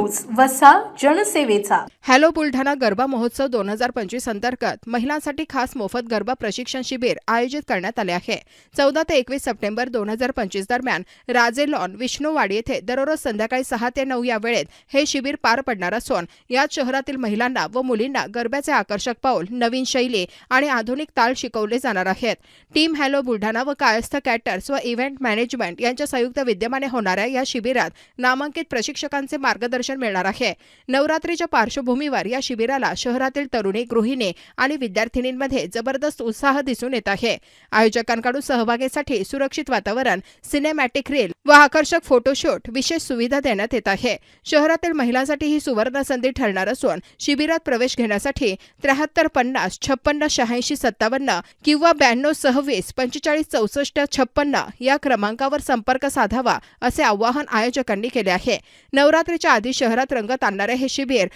News वसा जनसेवेचा. Hello Buldhana garba महोत्सव दोन हजार पंचवीस अंतर्गत महिलांसाठी खास मोफत गरबा प्रशिक्षण शिबिर आयोजित करण्यात आले आहे. चौदा ते एकवीस सप्टेंबर दोन हजार पंचवीस दरम्यान राजे लॉन विष्णूवाडी येथे दररोज संध्याकाळी सहा ते नऊ या वेळेत हे शिबिर पार पडणार असून यात शहरातील महिलांना व मुलींना गरब्याचे आकर्षक पाऊल नवीन शैली आणि आधुनिक ताल शिकवले जाणार आहेत. टीम हॅलो बुलढाणा व कायस्थ कॅटर्स व इव्हेंट मॅनेजमेंट यांच्या संयुक्त विद्यमाने होणाऱ्या या शिबिरात नामांकित प्रशिक्षकांचे मार्गदर्शन मिळणार आहे. नवरात्रीच्या पार्श्वभूमीवर या शिबिराला शहरातील तरुणी गृहिणी आणि विद्यार्थिनींमध्ये जबरदस्त उत्साह दिसून येत आहे. आयोजकांकडून सहभागीसाठी सुरक्षित वातावरण सिनेमॅटिक रील व आकर्षक फोटोशूट विशेष सुविधा देण्यात येत आहे. शहरातील महिलांसाठी ही सुवर्ण संधी ठरणार असून शिबिरात प्रवेश घेण्यासाठी त्र्याहत्तर पन्नास छप्पन्न शहाऐंशी सत्तावन्न किंवा ब्याण्णव सव्वीस पंचेचाळीस चौसष्ट छप्पन्न या क्रमांकावर संपर्क साधावा असे आवाहन आयोजकांनी केले आहे. नवरात्रीच्या आधी शहरात रंगत आणणारे हे शिबिर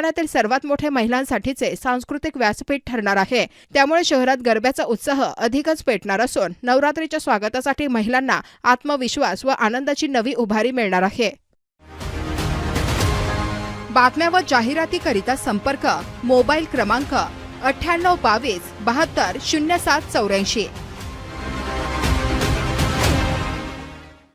बुलढाण्यातील सर्वात मोठे महिलांसाठीचे सांस्कृतिक व्यासपीठ ठरणार आहे. त्यामुळे शहरात गरब्याचा उत्साह अधिकच पेटणार असून नवरात्रीच्या स्वागतासाठी महिलांना आत्मविश्वास व आनंदाची नवी उभारी मिळणार आहे. बातम्या व जाहिरातीकरिता संपर्क मोबाईल क्रमांक अठ्ठ्याण्णव बावीस बहात्तर शून्य सात चौऱ्याऐंशी.